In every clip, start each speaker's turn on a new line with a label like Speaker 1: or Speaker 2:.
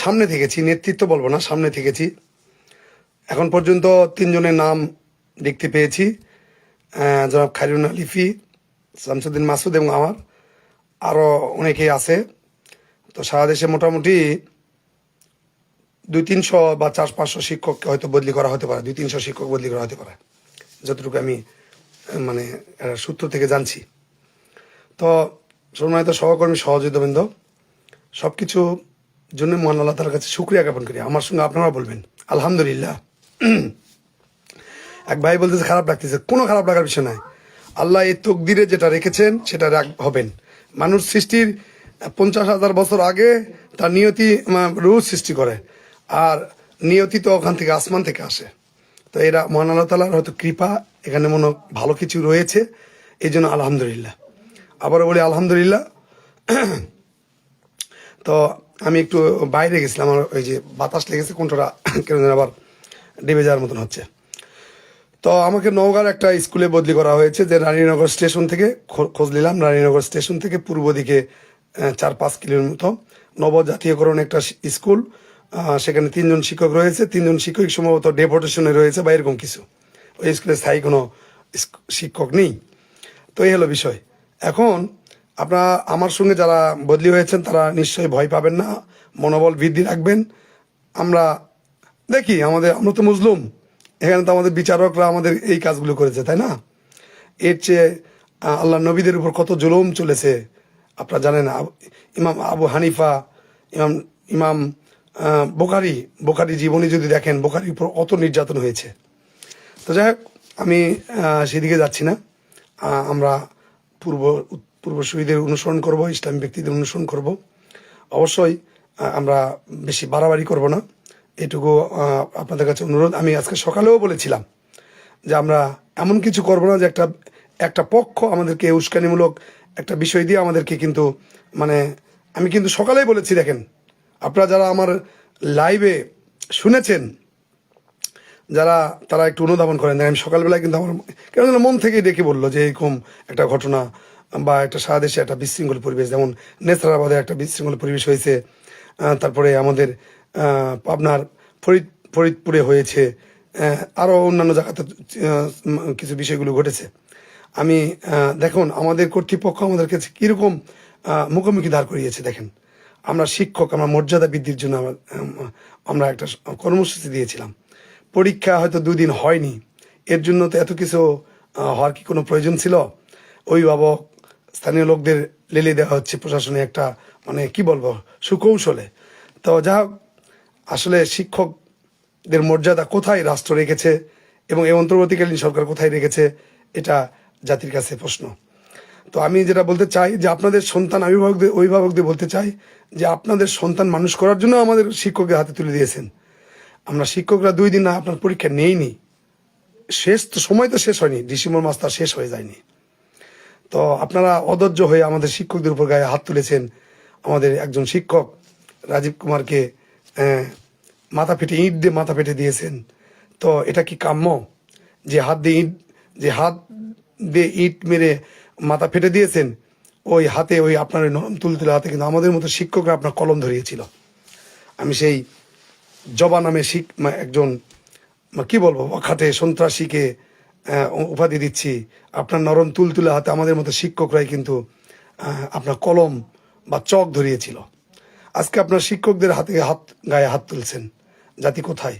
Speaker 1: সামনে থেকেছি, নেতৃত্ব বলব না, সামনে থেকেছি। এখন পর্যন্ত তিনজনের নাম দেখতে পেয়েছি জনাব খাইরুন আলিফি, শামসুদ্দিন মাসুদ এবং আমার আরও অনেকেই আছে। তো সারা দেশে মোটামুটি দুই তিনশো বা চার পাঁচশো শিক্ষককে হয়তো বদলি করা হতে পারে, দুই তিনশো শিক্ষক বদলি করা হতে পারে, যতটুকু আমি মানে সূত্র থেকে জানছি। তো সম্মানিত সহকর্মী, সহযোগিতাবৃন্দ সব কিছু জন্য মহান আল্লাহ তালার কাছে শুক্রিয়া জ্ঞাপন করি। আমার সঙ্গে আপনারা বলবেন, আলহামদুলিল্লাহ। এক ভাই বলতেছে, খারাপ লাগতেছে। কোনো খারাপ লাগার বিষয় নাই। আল্লাহ এই তকদিরে যেটা রেখেছেন, সেটা হবেন। মানুষ সৃষ্টির পঞ্চাশ হাজার বছর আগে তার নিয়তি রুহ সৃষ্টি করে। আর নিয়তি তো ওখান থেকে আসমান থেকে আসে। তো এরা মহান আল্লাহ তালার হয়তো কৃপা, এখানে মনে ভালো কিছু রয়েছে। এই জন্য আলহামদুলিল্লাহ। আবারও বলি, আলহামদুলিল্লাহ। তো আমি একটু বাইরে গেছিলাম, আমার ওই যে বাতাস লেগেছে কোনটা কেন আবার ডেবে যাওয়ার মতন হচ্ছে। তো আমাকে নওগাঁর একটা স্কুলে বদলি করা হয়েছে যে রানীনগর স্টেশন থেকে খোঁজ নিলাম। রানীনগর স্টেশন থেকে পূর্ব দিকে চার পাঁচ কিলোমিটার মতো নবজাতীয়করণ একটা স্কুল। সেখানে তিনজন শিক্ষক রয়েছে। তিনজন শিক্ষক সম্ভবত ডেপুটেশনে রয়েছে বা এরকম কিছু। ওই স্কুলে স্থায়ী কোনো শিক্ষক নেই। তো এই হলো বিষয়। এখন আপনারা আমার সঙ্গে যারা বদলি হয়েছেন, তারা নিশ্চয়ই ভয় পাবেন না, মনোবল বৃদ্ধি রাখবেন। আমরা দেখি, আমাদের, আমরা তো মুসলুম। এখানে তো আমাদের বিচারকরা আমাদের এই কাজগুলো করেছে, তাই না? এর চেয়ে আল্লাহ নবীদের উপর কত জুলুম চলেছে, আপনারা জানেন ইমাম আবু হানিফা, ইমাম ইমাম বোকারি বোখারি জীবনী যদি দেখেন, বোখারির উপর অত নির্যাতন হয়েছে। তো যাই হোক, আমি সেদিকে যাচ্ছি না। আমরা পূর্ব পূর্বসূরীদের অনুসরণ করব, ইসলামী ব্যক্তিদের অনুসরণ করব। অবশ্যই আমরা বেশি বাড়াবাড়ি করব না। এটুকু আপনাদের কাছে অনুরোধ। আমি আজকে সকালেও বলেছিলাম যে আমরা এমন কিছু করব না যে একটা একটা পক্ষ আমাদেরকে উস্কানিমূলক একটা বিষয় দিয়ে আমাদেরকে কিন্তু মানে আমি কিন্তু সকালেই বলেছি, দেখেন, আপনারা যারা আমার লাইভে শুনেছেন, যারা, তারা একটু অনুধাবন করেন। আমি সকালবেলায় কিন্তু আমার কেন যেন মন থেকেই ডেকে বলল যে এরকম একটা ঘটনা বা একটা সারা দেশে একটা বিশৃঙ্খল পরিবেশ যেমন নেত্রাবাদে একটা বিশৃঙ্খল পরিবেশ হয়েছে তারপরে আমাদের পাবনার ফরিদ ফরিদপুরে হয়েছে আরও অন্যান্য জায়গাতে কিছু বিষয়গুলো ঘটেছে। আমি দেখুন আমাদের কর্তৃপক্ষ আমাদের কাছে কীরকম মুখোমুখি দাঁড় করিয়েছে দেখেন। আমরা শিক্ষক আমরা মর্যাদা বৃদ্ধির জন্য আমরা, একটা কর্মসূচি দিয়েছিলাম। পরীক্ষা হয়তো দুই দিন হয়নি। এর জন্য তো এত কিছু হওয়ার কি কোনো প্রয়োজন ছিল? অভিভাবক স্থানীয় লোকদের লেলে দেওয়া হচ্ছে প্রশাসনে একটা মানে কি বলব, সুকৌশলে। তো যা আসলে শিক্ষকদের মর্যাদা কোথায় রাষ্ট্র রেখেছে এবং এই অন্তর্বর্তীকালীন সরকার কোথায় রেখেছে, এটা জাতির কাছে প্রশ্ন। তো আমি যেটা বলতে চাই যে আপনাদের সন্তান অভিভাবকদের অভিভাবকদের বলতে চাই যে আপনাদের সন্তান মানুষ করার জন্য আমাদের শিক্ষকদের হাতে তুলে দিয়েছেন। আমরা শিক্ষকরা দুই দিন না, আপনার পরীক্ষা নেইনি। শেষ তো, সময় তো শেষ হয়নি। ডিসেম্বর মাস তার শেষ হয়ে যায়নি। তো আপনারা অধৈর্য হয়ে আমাদের শিক্ষকদের উপর গায়ে হাত তুলেছেন। আমাদের একজন শিক্ষক, রাজীব কুমারকে মাথা ফেটে ইট দিয়ে মাথা ফেটে দিয়েছেন। তো এটা কি কাম্য যে হাত দিয়ে ইট, যে হাত দিয়ে ইট মেরে মাথা ফেটে দিয়েছেন? ওই হাতে ওই আপনার ওই নরম তুলতুলে হাতে কিন্তু আমাদের মতো শিক্ষকরা আপনার কলম ধরিয়েছিল। আমি সেই জবা নামে শিখ একজন কি বলব খাটে সন্ত্রাসীকে উপাধি দিচ্ছি। আপনার নরম তুলতুলে হাতে আমাদের মতো শিক্ষকরাই কিন্তু আপনার কলম বা চক ধরিয়েছিল। আজকে আপনার শিক্ষকদের হাতে হাত, গায়ে হাত তুলছেন। জাতি কোথায়?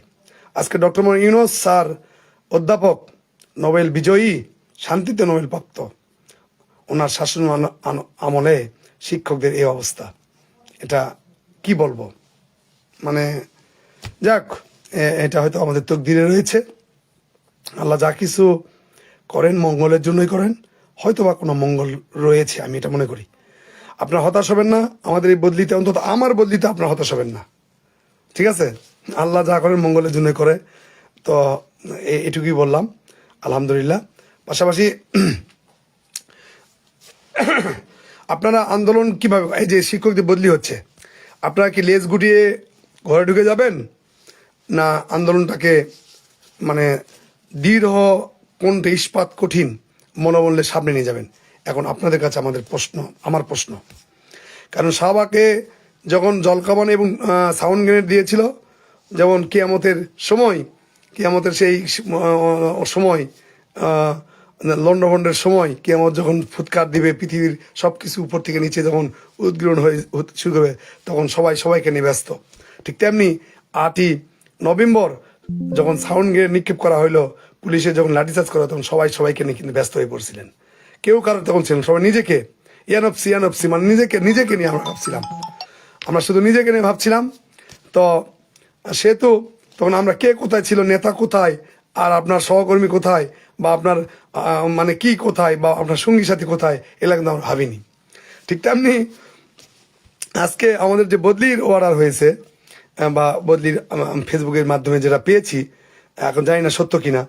Speaker 1: আজকে ডক্টর মোহাম্মদ ইউনুস স্যার, অধ্যাপক, নোবেল বিজয়ী, শান্তিতে নোবেল প্রাপ্ত ওনার শাসন আমলে শিক্ষকদের এই অবস্থা। এটা কি বলব? মানে যাক এটা হয়তো আমাদের তকদিরে রয়েছে। আল্লাহ যা কিছু করেন মঙ্গলের জন্যই করেন হয়তো বা কোনো মঙ্গল রয়েছে, আমি এটা মনে করি। আপনার হতাশ হবেন না, আমাদের এই বদলিতে অন্তত আমার বদলিতে আপনার হতাশ হবেন না। ঠিক আছে? আল্লাহ যা করেন মঙ্গলের জন্যই করে। তো এটুকুই বললাম। আলহামদুলিল্লাহ। পাশাপাশি আপনারা আন্দোলন কীভাবে, এই যে শিক্ষকদের বদলি হচ্ছে, আপনারা কি লেজ গুটিয়ে ঘরে ঢুকে যাবেন? না আন্দোলনটাকে মানে দৃঢ় কোনটা ইস্পাত কঠিন মনোবলে সামনে নিয়ে যাবেন। এখন আপনাদের কাছে আমাদের প্রশ্ন আমার প্রশ্ন। কারণ শাহবাগে যখন জলকামান এবং সাউন্ড গ্রেনেড দিয়েছিল যেমন কিয়ামতের সময় কিয়ামতের সেই সময় আহ, লন্ডভন্ডের সময় কিয়ামত যখন ফুৎকার দিবে পৃথিবীর সব কিছু উপর থেকে নিচে যখন উদ্গীরণ হয়ে শুরু হবে তখন সবাই সবাইকে নিয়ে ব্যস্ত। ঠিক তেমনি আটই নভেম্বর যখন সাউন্ড গ্রেনেড নিক্ষেপ করা হলো পুলিশে যখন লাঠিচার্জ করা, তখন সবাই সবাইকে নিয়ে কিন্তু ব্যস্ত হয়ে পড়ছিলেন। কেউ কারও তখন ছিলেন সবাই নিজেকে, ইয়ানপসি ইয়ানপসি মানে নিজেকে নিজেকে নিয়ে আমরা ভাবছিলাম। আমরা শুধু নিজেকে নিয়ে ভাবছিলাম। তো, সেহেতু তখন আমরা কে কোথায় ছিল, নেতা কোথায়, আর আপনার সহকর্মী কোথায়, বা আপনার মানে কি কোথায়, বা আপনার সঙ্গী সাথী কোথায়, এগুলো কিন্তু আমরা ভাবিনি। ঠিক তেমনি আজকে আমাদের যে বদলির অর্ডার হয়েছে বা বদলির ফেসবুকের মাধ্যমে যেটা পেয়েছি, এখন জানি না সত্য কিনা।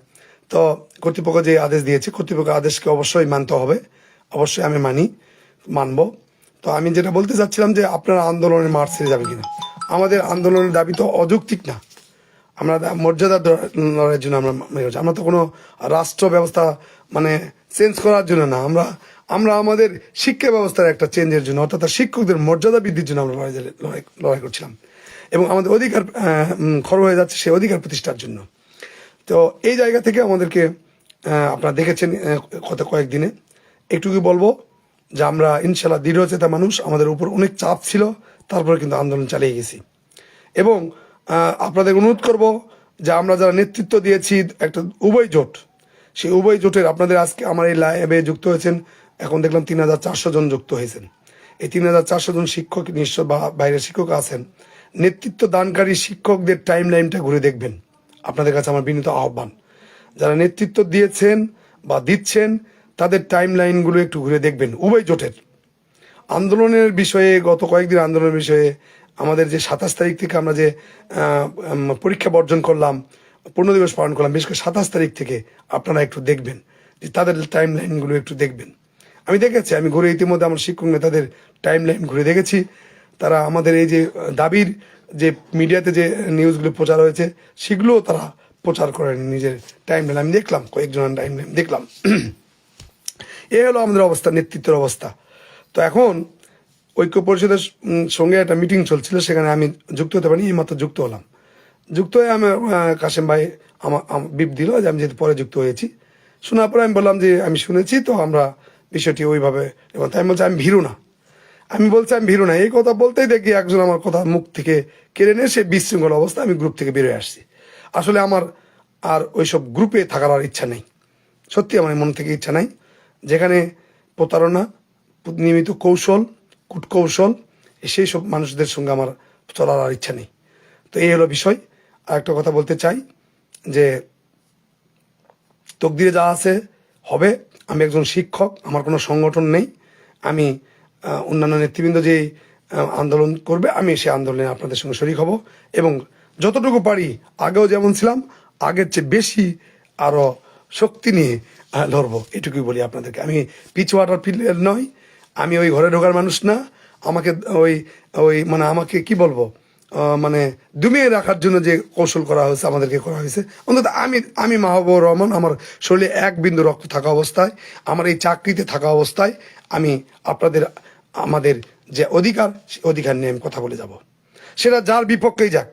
Speaker 1: তো কর্তৃপক্ষ যে আদেশ দিয়েছে, কর্তৃপক্ষ আদেশকে অবশ্যই মানতে হবে। অবশ্যই আমি মানি, মানব। তো আমি যেটা বলতে চাচ্ছিলাম যে আপনারা আন্দোলনের মাঠ ছেড়ে যাবে কিনা। আমাদের আন্দোলনের দাবি তো অযৌক্তিক না। আমরা মর্যাদা লড়াইয়ের জন্য আমরা মনে আমরা তো কোনো রাষ্ট্র ব্যবস্থা মানে চেঞ্জ করার জন্য না। আমরা আমরা আমাদের শিক্ষা ব্যবস্থার একটা চেঞ্জের জন্য, অর্থাৎ শিক্ষকদের মর্যাদা বৃদ্ধির জন্য আমরা লড়াই লড়াই করছিলাম। এবং আমাদের অধিকার খর্ব হয়ে যাচ্ছে সেই অধিকার প্রতিষ্ঠার জন্য। তো এই জায়গা থেকে আমাদেরকে আপনারা দেখেছেন গত কয়েকদিনে। একটুকু বলব যে আমরা ইনশাল্লাহ দৃঢ়চেতা মানুষ, আমাদের উপর অনেক চাপ ছিল, তারপরে কিন্তু আন্দোলন চালিয়ে গেছি। এবং আপনাদের অনুরোধ করব যে আমরা যারা নেতৃত্ব দিয়েছি, একটা উভয় জোট, সেই উভয় জোটের আপনাদের আজকে আমার এই লাইভে যুক্ত হয়েছেন, এখন দেখলাম তিন হাজার চারশো জন যুক্ত হয়েছেন। এই তিন হাজার চারশো জন শিক্ষক নিশ্চয় বা বাইরের শিক্ষক আছেন। নেতৃত্ব দানকারী শিক্ষকদের টাইম লাইনটা ঘুরে দেখবেন। আপনাদের কাছে আমার বিনীত আহ্বান। যারা নেতৃত্ব দিয়েছেন বা দিচ্ছেন, তাদের টাইম লাইনগুলো একটু ঘুরে দেখবেন। উভয় জোটের। আন্দোলনের বিষয়ে, গত কয়েকদিন আন্দোলনের বিষয়ে আমাদের যে সাতাশ তারিখ থেকে আমরা যে পরীক্ষা বর্জন করলাম, পূর্ণ দিবস পালন করলাম, বিশেষ করে সাতাশ তারিখ থেকে আপনারা একটু দেখবেন, যে তাদের টাইম লাইনগুলো একটু দেখবেন। আমি দেখেছি, আমি ঘুরে ইতিমধ্যে আমার শিক্ষক নেতাদের টাইম লাইন ঘুরে দেখেছি। তারা আমাদের এই যে দাবির যে মিডিয়াতে যে নিউজগুলো প্রচার হয়েছে, সেগুলোও তারা প্রচার করেন নিজের টাইম লাইন আমি দেখলাম কয়েকজনের টাইম লাইন দেখলাম। এ হলো আমাদের অবস্থা, নেতৃত্বের অবস্থা। তো এখন ঐক্য পরিষদের সঙ্গে একটা মিটিং চলছিল, সেখানে আমি যুক্ত হতে পারিনি, এইমাত্র যুক্ত হলাম। যুক্ত হয়ে আমি কাশেম ভাই আমার বিপ দিল যে আমি যেহেতু পরে যুক্ত হয়েছি। শোনার পরে আমি বললাম যে, আমি শুনেছি, তো আমরা বিষয়টি ওইভাবে, এবং তাই বলছি, আমি ভীরু না। আমি বলছি, আমি ভীরু না। এই কথা বলতেই দেখি একজন আমার কথা মুখ থেকে কেড়ে নিয়ে সে বিশৃঙ্খল অবস্থা আমি গ্রুপ থেকে বেরোয় আসছি। আসলে আমার আর ওইসব গ্রুপে থাকার আর ইচ্ছা নেই। সত্যি আমার মন থেকে ইচ্ছা নাই। যেখানে প্রতারণা, নিয়মিত কৌশল, কূটকৌশল সেই সব মানুষদের সঙ্গে আমার চলার আর ইচ্ছা নেই। তো এই হলো বিষয়। আর একটা কথা বলতে চাই, যে তকদিরে যা আছে হবে। আমি একজন শিক্ষক, আমার কোনো সংগঠন নেই। আমি অন্যান্য নেতৃবৃন্দ যে আন্দোলন করবে, আমি সে আন্দোলনে আপনাদের সঙ্গে শরিক হব এবং যতটুকু পারি আগেও যেমন ছিলাম, আগের চেয়ে বেশি আরও শক্তি নিয়ে লড়বো। এটুকুই বলি আপনাদেরকে। আমি পিচ ওয়াটার প্লেয়ার নয় আমি ওই ঘরে ঢোকার মানুষ না। আমাকে ওই ওই মানে আমাকে কি বলব মানে দুমিয়ে রাখার জন্য যে কৌশল করা হয়েছে, আমাদেরকে করা হয়েছে। অন্তত আমি আমি মাহবুবুর রহমান, আমার শরীরে এক বিন্দু রক্ত থাকা অবস্থায়, আমার এই চাকরিতে থাকা অবস্থায় আমি আপনাদের আমাদের যে অধিকার, সে অধিকার নিয়ে আমি কথা বলে যাব। সেটা যার বিপক্ষেই যাক,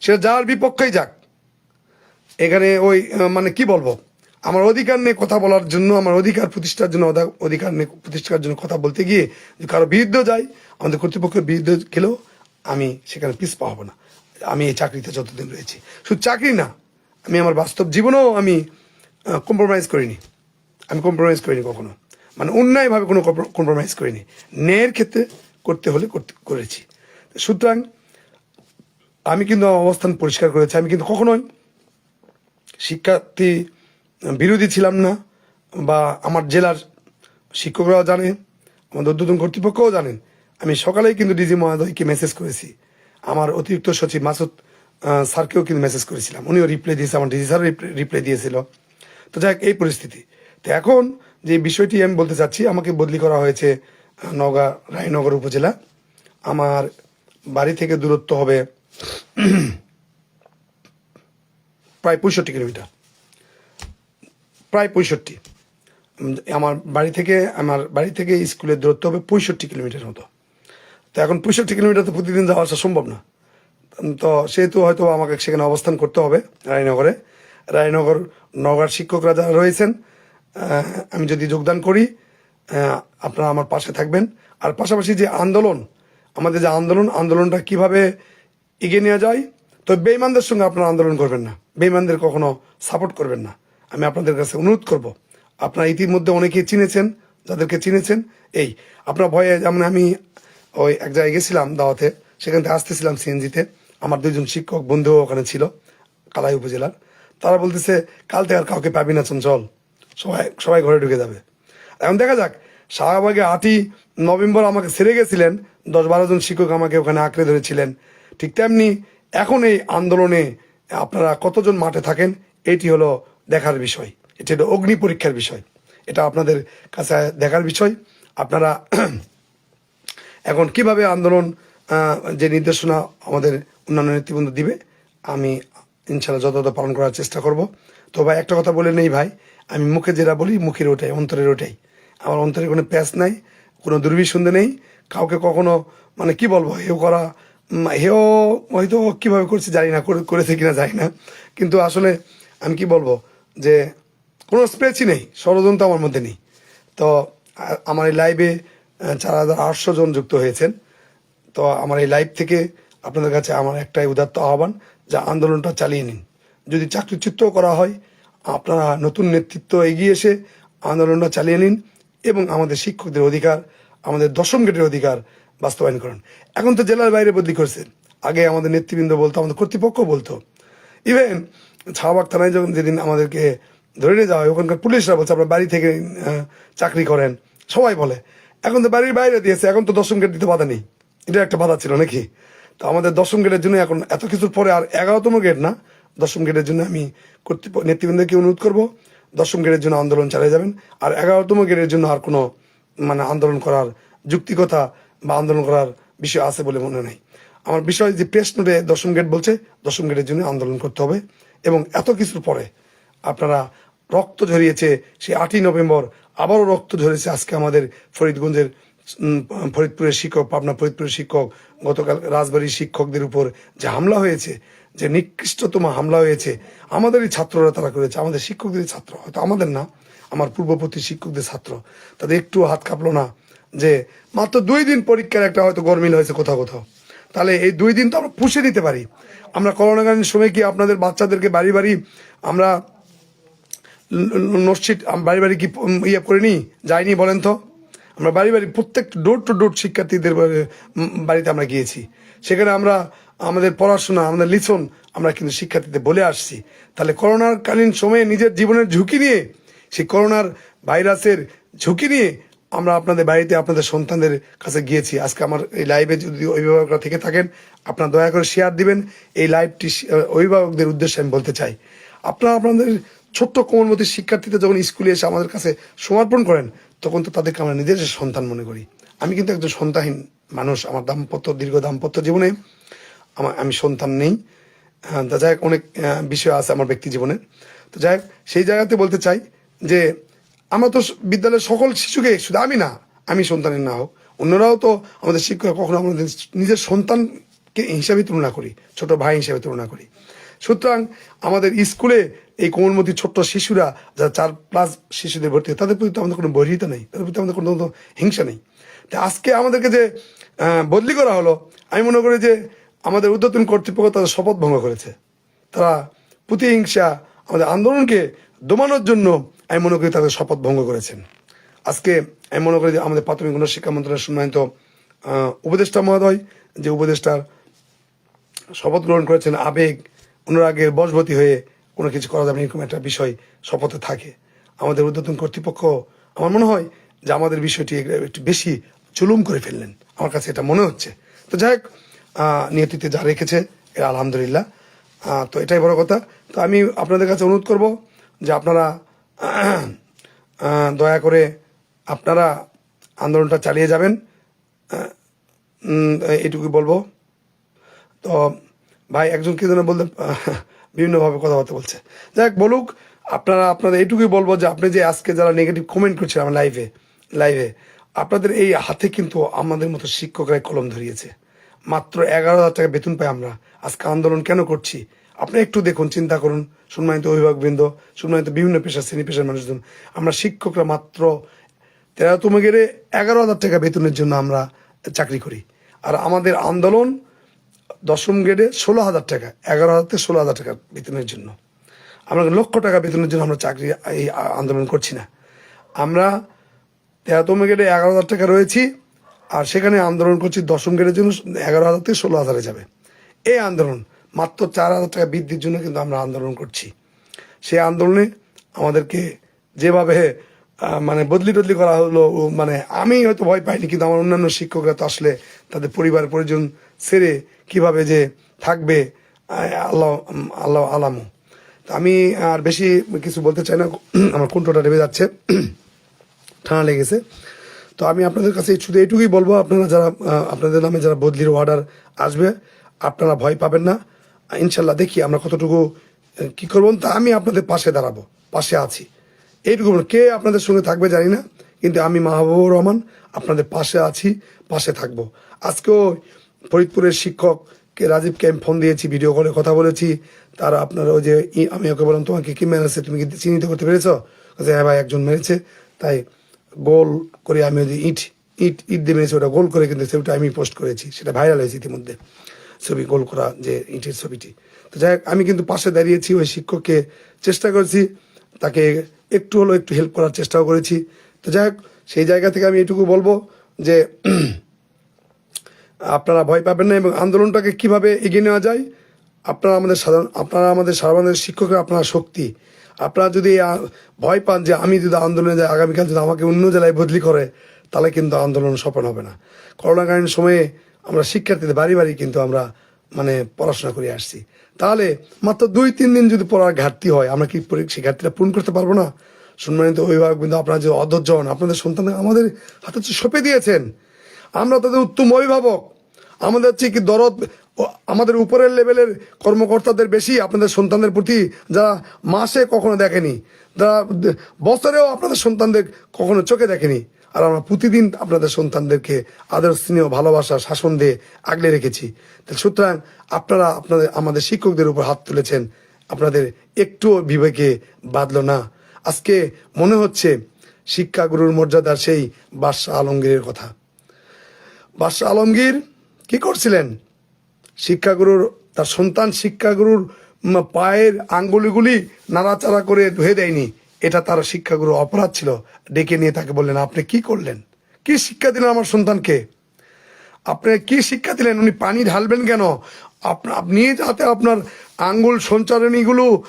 Speaker 1: সেটা যার বিপক্ষেই যাক, এখানে ওই মানে কি বলব, আমার অধিকার নিয়ে কথা বলার জন্য, আমার অধিকার প্রতিষ্ঠার জন্য, অধা- অধিকার নিয়ে প্রতিষ্ঠার জন্য কথা বলতে গিয়ে কারও বিরুদ্ধে যাই, আমাদের কর্তৃপক্ষের বিরুদ্ধে গেলেও আমি সেখানে পিছপা হব না। আমি এই চাকরিতে যতদিন রয়েছি। শুধু চাকরি না, আমি আমার বাস্তব জীবনেও আমি কম্প্রোমাইজ করিনি। আমি কম্প্রোমাইজ করিনি কখনো। মানে অন্যায়ভাবে কোনো কম্প্রোমাইজ করিনি। ন্যায়ের ক্ষেত্রে করতে হলে করতে, করেছি। সুতরাং আমি কিন্তু অবস্থান পরিষ্কার করেছি। আমি কিন্তু কখনোই শিক্ষার্থী বিরোধী ছিলাম না বা আমার জেলার শিক্ষকরাও জানে আমাদের উদ্বোধন কর্তৃপক্ষও জানেন। আমি সকালেই কিন্তু ডিজি মহোদয়কে মেসেজ করেছি। আমার অতিরিক্ত সচিব মাসুদ স্যারকেও কিন্তু মেসেজ করেছিলাম। উনিও রিপ্লাই দিয়েছে, আমার ডিজি স্যারও রিপ্লাই দিয়েছিল। তো যাই এই পরিস্থিতি। তো এখন যে বিষয়টি আমি বলতে চাচ্ছি, আমাকে বদলি করা হয়েছে নওগাঁ, রায়নগর উপজেলা। আমার বাড়ি থেকে দূরত্ব হবে প্রায় পঁয়ষট্টি কিলোমিটার। প্রায় পঁয়ষট্টি। আমার বাড়ি থেকে, আমার বাড়ি থেকে স্কুলের দূরত্ব হবে পঁয়ষট্টি কিলোমিটার মতো। তো এখন পঁয়ষট্টি কিলোমিটার তো প্রতিদিন যাওয়া আসা সম্ভব না। তো সেহেতু হয়তো আমাকে সেখানে অবস্থান করতে হবে রায়নগরে। রায়নগর নগর শিক্ষকরা যারা রয়েছেন আমি যদি যোগদান করি আপনারা আমার পাশে থাকবেন। আর পাশাপাশি যে আন্দোলন, আমাদের যে আন্দোলন, আন্দোলনটা কীভাবে এগিয়ে নেওয়া যায়, তো বেইমানদের সঙ্গে আপনারা আন্দোলন করবেন না। বেইমানদের কখনো সাপোর্ট করবেন না। আমি আপনাদের কাছে অনুরোধ করব। আপনারা ইতিমধ্যে অনেকেই চিনেছেন, যাদেরকে চিনেছেন, এই, আপনার ভয়ে যেমন আমি ওই এক জায়গায় গেছিলাম দাওয়াতে, সেখান থেকে আসতেছিলাম সিএনজিতে। আমার দুজন শিক্ষক, বন্ধুও ওখানে ছিল, কালাই উপজেলার। তারা বলতেছে, কাল থেকে আর কাউকে পাবি না, চঞ্চল। সবাই সবাই ঘরে ঢুকে যাবে। এখন দেখা যাক, শাহবাগে আটই নভেম্বর আমাকে ছেড়ে গেছিলেন দশ বারো জন শিক্ষক আমাকে ওখানে আঁকড়ে ধরেছিলেন। ঠিক তেমনি এখন এই আন্দোলনে আপনারা কতজন মাঠে থাকেন, এটি হলো দেখার বিষয়। এটি হলো অগ্নি পরীক্ষার বিষয়। এটা আপনাদের কাছে দেখার বিষয়। আপনারা এখন কীভাবে আন্দোলন যে নির্দেশনা আমাদের অন্যান্য নেতৃবৃন্দ দিবে, আমি ইনশাল্লাহ যথাযথ পালন করার চেষ্টা করব। তো ভাই একটা কথা বলে নেই ভাই আমি মুখে যেটা বলি, মুখের ওটাই, অন্তরের ওটাই। আমার অন্তরের কোনো প্যাচ নাই, কোনো দুর্বিসন্ধে নেই। কাউকে কখনো মানে কি বলব, হেও করা হেও হয়তো কীভাবে করছে জানি না, করে- করেছে কিনা জানি না। কিন্তু আসলে আমি কি বলব, যে কোনো স্প্রেচই নেই, ষড়যন্ত্র আমার মধ্যে নেই। তো আমার এই লাইভে চার হাজার আটশো জন যুক্ত হয়েছেন। তো আমার এই লাইভ থেকে আপনাদের কাছে আমার একটাই উদাত্ত আহ্বান, যে আন্দোলনটা চালিয়ে নিন। যদি চাকরিচ্যুত করা হয় আপনারা নতুন নেতৃত্ব এগিয়ে এসে আন্দোলনটা চালিয়ে নিন এবং আমাদের শিক্ষকদের অধিকার, আমাদের দশম গেটের অধিকার বাস্তবায়ন করুন। এখন তো জেলার বাইরে বদলি করছে। আগে আমাদের নেতৃবৃন্দ বলতো, আমাদের কর্তৃপক্ষ বলতো। ইভেন শাহবাগ থানায় যখন যেদিন আমাদেরকে ধরে নিয়ে যাওয়া হয়, ওখানকার পুলিশরা বলছে, আপনার বাড়ি থেকে চাকরি করেন। সবাই বলে। এখন তো বাড়ির বাইরে দিয়েছে, এখন তো দশম গেট দিতে বাধা নেই। এটা একটা বাধা ছিল নাকি? তো আমাদের দশম গেটের জন্য এখন এত কিছুর পরে আর এগারোতম গেট না দশম গেটের জন্য আমি কর্তৃপক্ষ নেতৃবৃন্দকে অনুরোধ করব, দশম গেটের জন্য আন্দোলন চালিয়ে যাবেন। আর এগারোতম গেটের জন্য আর কোনো মানে আন্দোলন করার যুক্তিকতা বা আন্দোলন করার বিষয় আছে বলে মনে নেই। আমার বিষয় যে প্রেস নোটে দশম গেট বলছে, দশম গেটের জন্য আন্দোলন করতে হবে। এবং এত কিছুর পরে আপনারা রক্ত ঝরিয়েছে সেই আটই নভেম্বর, আবারও রক্ত ঝরেছে আজকে আমাদের ফরিদগঞ্জের ফরিদপুরের শিক্ষক, পাবনা ফরিদপুরের শিক্ষক, গতকাল রাজবাড়ির শিক্ষকদের উপর যে হামলা হয়েছে যে নিকৃষ্টতম হামলা হয়েছে, আমাদেরই ছাত্ররা তারা করেছে, আমাদের শিক্ষকদেরই ছাত্র, হয়তো আমাদের না, আমার পূর্ববর্তী শিক্ষকদের ছাত্র। তাদের একটু হাত কাঁপলো না যে, মাত্র দুই দিন পরীক্ষার একটা হয়তো গরমিল হয়েছে কোথাও কোথাও। তাহলে এই দুই দিন তো আমরা পুষে দিতে পারি। আমরা করোনাকালীন সময় কি আপনাদের বাচ্চাদেরকে বাড়ি বাড়ি আমরা নসছিট বাড়ি বাড়ি কি ইয়ে করিনি? যাইনি বলেন তো? আমরা বাড়ি বাড়ি প্রত্যেক ডোর টু ডোর শিক্ষার্থীদের বাড়িতে আমরা গিয়েছি। সেখানে আমরা আমাদের পড়াশোনা, আমাদের লিসন আমরা কিন্তু শিক্ষার্থীদের বলে আসছি। তাহলে করোনার কালীন সময়ে নিজের জীবনের ঝুঁকি নিয়ে, সেই করোনার ভাইরাসের ঝুঁকি নিয়ে আমরা আপনাদের বাড়িতে আপনাদের সন্তানদের কাছে গিয়েছি। আজকে আমার এই লাইভে যদি অভিভাবকরা থেকে থাকেন, আপনারা দয়া করে শেয়ার দিবেন। এই লাইভটি অভিভাবকদের উদ্দেশ্যে আমি বলতে চাই। আপনারা আপনাদের ছোট্ট কোমলমতি শিক্ষার্থীদের যখন স্কুলে এসে আমাদের কাছে সমর্পণ করেন, তখন তো তাদেরকে আমরা নিজের সন্তান মনে করি। আমি কিন্তু একজন সন্তানহীন মানুষ। আমার দাম্পত্য, দীর্ঘ দাম্পত্য জীবনে আমার, আমি সন্তান নেই। তা যাই অনেক বিষয় আছে আমার ব্যক্তি জীবনে। তো যাই সেই জায়গাতে বলতে চাই যে, আমরা তো বিদ্যালয়ের সকল শিশুকে শুধু আমি না, আমি সন্তানের না হোক, অন্যরাও তো আমাদের শিক্ষক কখনো আমাদের নিজের সন্তানকে হিসাবে তুলনা করি, ছোট ভাই হিসাবে তুলনা করি। সুতরাং আমাদের স্কুলে এই কোমলমতি ছোট্ট শিশুরা, যারা চার প্লাস শিশুদের ভর্তি তাদের প্রতি তো আমাদের কোনো বহিরিতা নেই, তাদের প্রতি আমাদের কোনো হিংসা নেই। তা আজকে আমাদেরকে যে বদলি করা হলো, আমি মনে করি যে আমাদের উদ্যতন কর্তৃপক্ষ তাদের শপথ ভঙ্গ করেছে। তারা প্রতিহিংসা, আমাদের আন্দোলনকে দমানোর জন্য আমি মনে করি তাদের শপথ ভঙ্গ করেছেন। আজকে আমি মনে করি যে আমাদের প্রাথমিক উন্নত শিক্ষা মন্ত্রণালয়ের সম্মানিত উপদেষ্টা মহোদয়, যে উপদেষ্টার শপথ গ্রহণ করেছেন, আবেগ, অনুরাগের বশবতী হয়ে কোনো কিছু করা যাবে এরকম একটা বিষয় শপথে থাকে। আমাদের উদ্যোতন কর্তৃপক্ষ, আমার মনে হয় যে আমাদের বিষয়টি একটু বেশি চুলুম করে ফেললেন। আমার কাছে এটা মনে হচ্ছে। তো যাই হোক নিয়তিতে যা রেখেছে, এরা আলহামদুলিল্লাহ। তো এটাই বড় কথা। তো আমি আপনাদের কাছে অনুরোধ করব যে আপনারা দয়া করে আপনারা আন্দোলনটা চালিয়ে যাবেন। এটুকুই বলব। তো ভাই, একজন কি যেন বলতে, বিভিন্নভাবে কথাবার্তা বলছে। যাই বলুক, আপনারা, আপনাদের এইটুকুই বলব যে আপনি যে আজকে যারা নেগেটিভ কমেন্ট করছেন আমার লাইভে লাইভে আপনাদের এই হাতে কিন্তু আমাদের মতো শিক্ষকরাই কলম ধরিয়েছে। মাত্র এগারো হাজার টাকা বেতন পাই আমরা। আজকে আন্দোলন কেন করছি? আপনি একটু দেখুন, চিন্তা করুন। সম্মানিত অভিভাবকবৃন্দ, সম্মানিত বিভিন্ন পেশা শ্রেণি পেশার মানুষজন, আমরা শিক্ষকরা মাত্র তেরোতম গেড়ে এগারো হাজার টাকা বেতনের জন্য আমরা চাকরি করি। আর আমাদের আন্দোলন দশম গ্রেডে ষোলো হাজার টাকা, এগারো হাজার থেকে ষোলো হাজার টাকা বেতনের জন্য। আমরা লক্ষ টাকা বেতনের জন্য আমরা চাকরি, এই আন্দোলন করছি না। আমরা তেরোতম গ্রেডে এগারো হাজার টাকা রয়েছি। আর সেখানে আন্দোলন করছি দশম গ্রেডের জন্য, এগারো হাজার থেকে ষোলো হাজারে যাবে। এই আন্দোলন মাত্র চার হাজার টাকা বৃদ্ধির জন্য কিন্তু আমরা আন্দোলন করছি। সেই আন্দোলনে আমাদেরকে যেভাবে মানে বদলি টদলি করা হলো মানে আমি হয়তো ভয় পাইনি, কিন্তু আমার অন্যান্য শিক্ষকরা তো আসলে তাদের পরিবার পরিজন সেরে কীভাবে যে থাকবে আল্লাহ আল্লাহ আলামু। তো আমি আর বেশি কিছু বলতে চাই না, আমার কণ্ঠটা নেমে যাচ্ছে। ঠান্ডা লেগেছে। তো আমি আপনাদের কাছে শুধু এইটুকুই বলব, আপনারা যারা আপনাদের নামে যারা বদলির অর্ডার আসবে, আপনারা ভয় পাবেন না। ইনশাল্লাহ দেখি আমরা কতটুকু কি করব। তা আমি আপনাদের পাশে দাঁড়াবো, পাশে আছি। এইটুকু। কে আপনাদের সঙ্গে থাকবে জানি না, কিন্তু আমি মাহবুবুর রহমান আপনাদের পাশে আছি, পাশে থাকব। আজকেও ফরিদপুরের শিক্ষককে রাজীবকে আমি ফোন দিয়েছি ভিডিও কলে কথা বলেছি। তারা আপনারা ওই যে আমি ওকে বললাম, তোমাকে কি মেরেছে? তুমি কি চিহ্নিত করতে পেরেছ? হ্যাঁ ভাই, একজন মেরেছে। তাই গোল করে আমি ওই ইট ইট ইট দিয়ে মেরেছি, ওটা গোল করে কিন্তু সেটা আমি পোস্ট করেছি, সেটা ভাইরাল হয়েছে ইতিমধ্যে, ছবি গোল করা যে ইটের ছবিটি। তো যাই আমি কিন্তু পাশে দাঁড়িয়েছি, ওই শিক্ষককে চেষ্টা করেছি, তাকে একটু হলো একটু হেল্প করার চেষ্টাও করেছি। তো যাই সেই জায়গা থেকে আমি এটুকু বলব যে, আপনারা ভয় পাবেন না এবং আন্দোলনটাকে কীভাবে এগিয়ে নেওয়া যায়, আপনারা আমাদের সাধারণ, আপনারা আমাদের সাধারণ শিক্ষকের আপনারা শক্তি। আপনারা যদি ভয় পান যে আমি যদি আন্দোলনে যাই, আগামীকাল যদি আমাকে অন্য জেলায় বদলি করে, তাহলে কিন্তু আন্দোলন সফল হবে না। করোনাকালীন সময়ে আমরা শিক্ষার্থীদের বাড়ি বাড়ি কিন্তু আমরা মানে পড়াশোনা করে আসছি। তাহলে মাত্র দুই, তিন দিন যদি পড়ার ঘাটতি হয়, আমরা কি ঘাটতিটা পূরণ করতে পারব না? সম্মানিত অভিভাবক কিন্তু আপনারা যে অধৈর্য আপনাদের সন্তান আমাদের হাতে সঁপে দিয়েছেন। আমরা তাদের উত্তম অভিভাবক। আমাদের হচ্ছে কি দরদ আমাদের উপরের লেভেলের কর্মকর্তাদের বেশি, আপনাদের সন্তানদের প্রতি যারা মাসে কখনো দেখেনি, যারা বছরেও আপনাদের সন্তানদের কখনো চোখে দেখেনি, আর আমরা প্রতিদিন আপনাদের সন্তানদেরকে আদর, স্নেহ, ভালোবাসা, শাসন দিয়ে আগলে রেখেছি। সুতরাং আপনারা আপনাদের, আমাদের শিক্ষকদের উপর হাত তুলেছেন, আপনাদের একটুও বিবেকে বাঁধলো না। আজকে মনে হচ্ছে শিক্ষাগুরুর মর্যাদার সেই বাদশাহ আলমগীরের কথা। বাদশাহ আলমগীর কি করছিলেন? শিক্ষাগুরুর, তার সন্তান শিক্ষাগুরুর পায়ের আঙ্গুলিগুলি নাড়াচাড়া করে ধুয়ে দেয়নি। এটা তার শিক্ষাগুরু অপরাধ ছিল। ডেকে নিয়ে তাকে বললেন, আপনি কি করলেন? কি শিক্ষা দিলেন আমার সন্তানকে? আপনি কি শিক্ষা দিলেন? উনি পানি ঢালবেন কেন? আপনা- যাতে আপনার আঙ্গুল সঞ্চারণীগুলো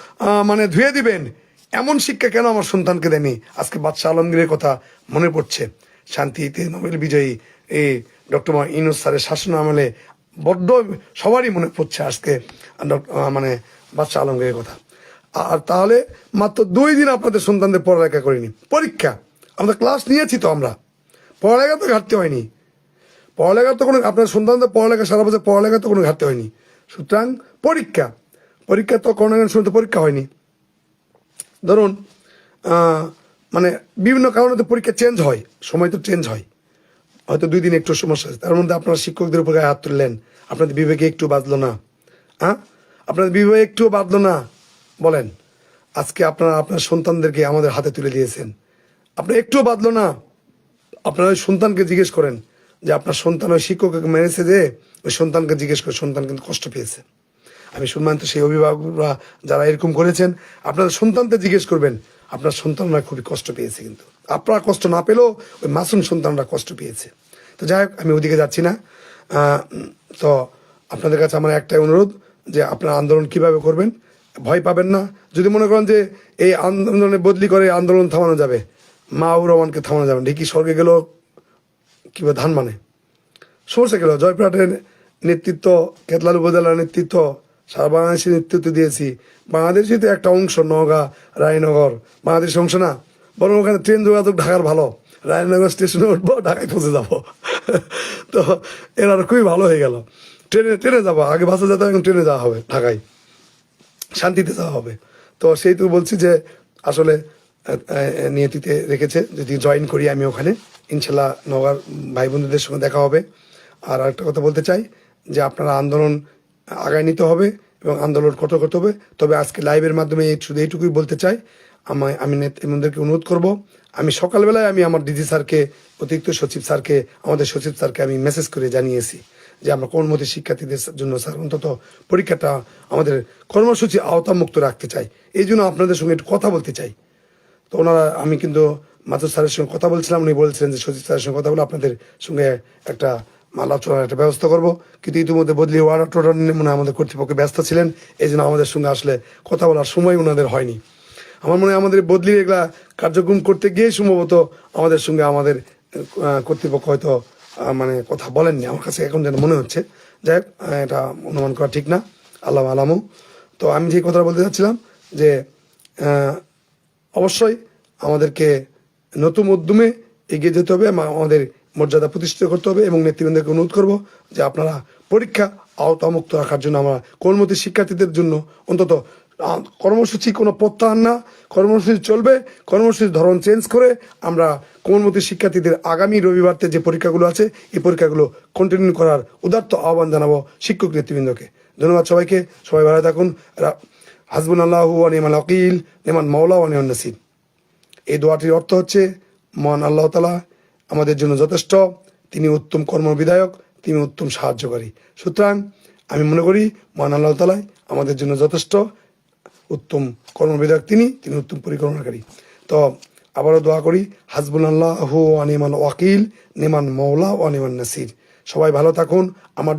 Speaker 1: মানে ধুয়ে দিবেন। এমন শিক্ষা কেন আমার সন্তানকে দেনি আজকে বাদশাহ আলমগীরের কথা মনে পড়ছে। শান্তিতে নোবেল বিজয়ী এই ডক্টর ইনুস স্যারের শাসন আমলে বড্ড সবারই মনে পড়ছে আজকে মানে বাদশাহ আলমগীরের কথা। আর তাহলে মাত্র দুই দিন আপনাদের সন্তানদের পড়ালেখা করিনি। পরীক্ষা। আমরা ক্লাস নিয়েছি তো আমরা। পড়ালেখা তো ঘাটতি হয়নি। পড়ালেখা তো কোনো আপনার সন্তানদের পড়ালেখা, সারা বছর পড়ালেখা তো কোনো ঘাটতি হয়নি। সুতরাং পরীক্ষা। পরীক্ষা তো করোনার সময় তো পরীক্ষা হয়নি। ধরুন মানে বিভিন্ন কারণে তো পরীক্ষা চেঞ্জ হয়। সময় তো চেঞ্জ হয়। হয়তো দুই দিন একটু সমস্যা আছে। তার মধ্যে আপনারা শিক্ষকদের উপর হাত তুললেন। আপনাদের বিবেকে একটু বাঁধলো না। হ্যাঁ আপনাদের বিবেকে একটু বাঁধলো না। বলেন, আজকে আপনারা আপনার সন্তানদেরকে আমাদের হাতে তুলে দিয়েছেন। আপনার একটুও বাঁধলো না। আপনার ওই সন্তানকে জিজ্ঞেস করেন যে আপনার সন্তান ওই শিক্ষককে মেরেছে যে, ওই সন্তানকে জিজ্ঞেস করে সন্তান কিন্তু কষ্ট পেয়েছে। আমি সম্মানিত সেই অভিভাবকরা যারা এরকম করেছেন, আপনারা সন্তানকে জিজ্ঞেস করবেন আপনার সন্তানরা খুবই কষ্ট পেয়েছে কিন্তু। আপনারা কষ্ট না পেলেও ওই মাসুম সন্তানরা কষ্ট পেয়েছে। তো যাই হোক, আমি ওদিকে যাচ্ছি না। তো আপনাদের কাছে আমার একটাই অনুরোধ যে আপনারা আন্দোলন কীভাবে করবেন, ভয় পাবেন না। যদি মনে করেন যে এই আন্দোলনে বদলি করে আন্দোলন থামানো যাবে মাহবুর রহমানকে থামানো যাবে ঢিকি স্বর্গে গেল কি বলে ধান মানে সমস্যা গেল। জয়পুরহাটের নেতৃত্ব কেতলাল উপজেলার নেতৃত্ব সারা বাংলাদেশের নেতৃত্ব দিয়েছি। বাংলাদেশই তো একটা অংশ, নওগাঁ, রায়নগর। বাংলাদেশের অংশ না, বরং ওখানে ট্রেন যোগাযোগ ঢাকার ভালো। রায়নগর স্টেশনে উঠবো, ঢাকায় পৌঁছে যাব। তো এর আর খুবই ভালো হয়ে গেল। ট্রেনে ট্রেনে যাব। আগে বাসে যেতে এখন ট্রেনে যাওয়া হবে ঢাকায়। শান্তিতে যাওয়া হবে। তো সেই তো বলছি যে, আসলে নিয়তিতে রেখেছে যদি জয়েন করি আমি ওখানে, ইনশাল্লাহ নগর ভাই বন্ধুদের সঙ্গে দেখা হবে। আর একটা কথা বলতে চাই যে, আপনারা আন্দোলন আগায় নিতে হবে এবং আন্দোলন কঠোর করতে হবে। তবে আজকে লাইভের মাধ্যমে শুধু এইটুকুই বলতে চাই। আমায় আমি নেতৃবৃন্দদেরকে অনুরোধ করব। আমি সকালবেলায় আমি আমার ডিজি স্যারকে, অতিরিক্ত সচিব স্যারকে, আমাদের সচিব স্যারকে আমি মেসেজ করে জানিয়েছি যে আমরা কোনমতি শিক্ষার্থীদের জন্য স্যার অন্তত পরীক্ষাটা আমাদের কর্মসূচি আওতামুক্ত রাখতে চাই। এই জন্য আপনাদের সঙ্গে একটু কথা বলতে চাই। তো ওনারা আমি কিন্তু মাতুর স্যারের সঙ্গে কথা বলছিলাম। উনি বলছিলেন যে সচিব স্যারের সঙ্গে কথা বলে আপনাদের সঙ্গে একটা আলোচনার একটা ব্যবস্থা করব। কিন্তু ইতিমধ্যে বদলি ওয়ার্ড টোটার নিয়ে মনে আমাদের কর্তৃপক্ষ ব্যস্ত ছিলেন। এই জন্য আমাদের সঙ্গে আসলে কথা বলার সময় ওনাদের হয়নি। আমার মনে হয় আমাদের বদলি এগুলা কার্যক্রম করতে গিয়ে সম্ভবত আমাদের সঙ্গে আমাদের কর্তৃপক্ষ হয়তো মানে কথা বলেননি। আমার কাছে এখন যেন মনে হচ্ছে। যাই এটা অনুমান করা ঠিক না। আল্লাহ আলামু। তো আমি যে কথাটা বলতে চাচ্ছিলাম যে অবশ্যই আমাদেরকে নতুন উদ্যমে এগিয়ে যেতে হবে। আমাদের মর্যাদা প্রতিষ্ঠিত করতে হবে এবং নেতৃবৃন্দকে অনুরোধ করব যে আপনারা পরীক্ষা আওতামুক্ত রাখার জন্য আমরা কর্মতী শিক্ষার্থীদের জন্য অন্তত কর্মসূচি কোনো প্রত্যাহার না, কর্মসূচি চলবে, কর্মসূচির ধরন চেঞ্জ করে আমরা কোমলমতি শিক্ষার্থীদের আগামী রবিবারতে যে পরীক্ষাগুলো আছে, এই পরীক্ষাগুলো কন্টিনিউ করার উদাত্ত আহ্বান জানাব শিক্ষক নেতৃবৃন্দকে। ধন্যবাদ সবাইকে, সবাই ভালো থাকুন। হাসবুল আল্লাহ নিমান আকিল নিমান মাওলা ওয়ানিমান নাসির। এই দোয়াটির অর্থ হচ্ছে, মহান আল্লাহ তালা আমাদের জন্য যথেষ্ট। তিনি উত্তম কর্মবিধায়ক, তিনি উত্তম সাহায্যকারী। সুতরাং আমি মনে করি, মহান আল্লাহ তালাই আমাদের জন্য যথেষ্ট। উত্তম কর্মবিধায়ক তিনি তিনি উত্তম পরিকল্পনাকারী। তো আবারও দোয়া করি হাজবুল আল্লাহ আনিমান ওয়াকিল নেমান মৌলা ও নিমান নাসির। সবাই ভালো থাকুন, আমার